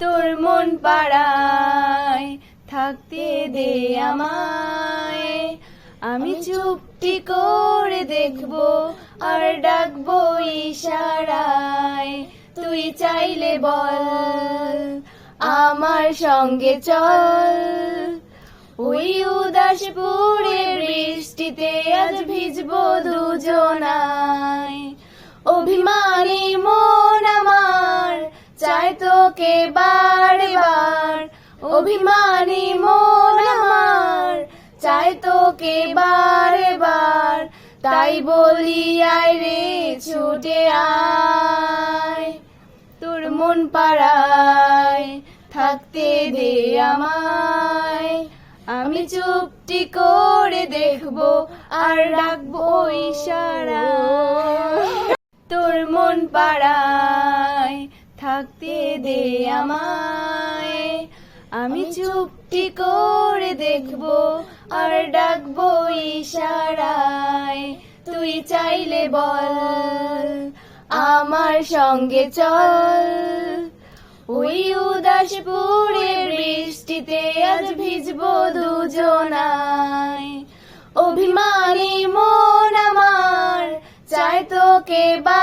তোর মন পাড়ায় থাকতে দে আমায়। আমি চুপটি করে দেখব আর ডাকবো ইশারায়। তুই চাইলে বল, আমার সঙ্গে চল। ওই উদাসপুরে বৃষ্টিতে আজ ভিজবো দুজনায়। তোকে বারে বার অভিমানী মন আমার? চাই তোকে বারে বার, তাই বলি আয় রে, ছুটে আয়। তোর মন পাড়ায় থাকতে দে আমায়। আমি চুপটি করে দেখব আর রাখব ইশারা তোর মন পাড়ায় থাকতে দে আমায়। আমি চুপটি করে দেখব আর ডাকবো ইশারায়। তুই চাইলে বল, আমার সঙ্গে চল। ওই উদাসপুরে বৃষ্টিতে আজ ভিজবো দুজনায়। অভিমানী মন আমার চাই তোকে বা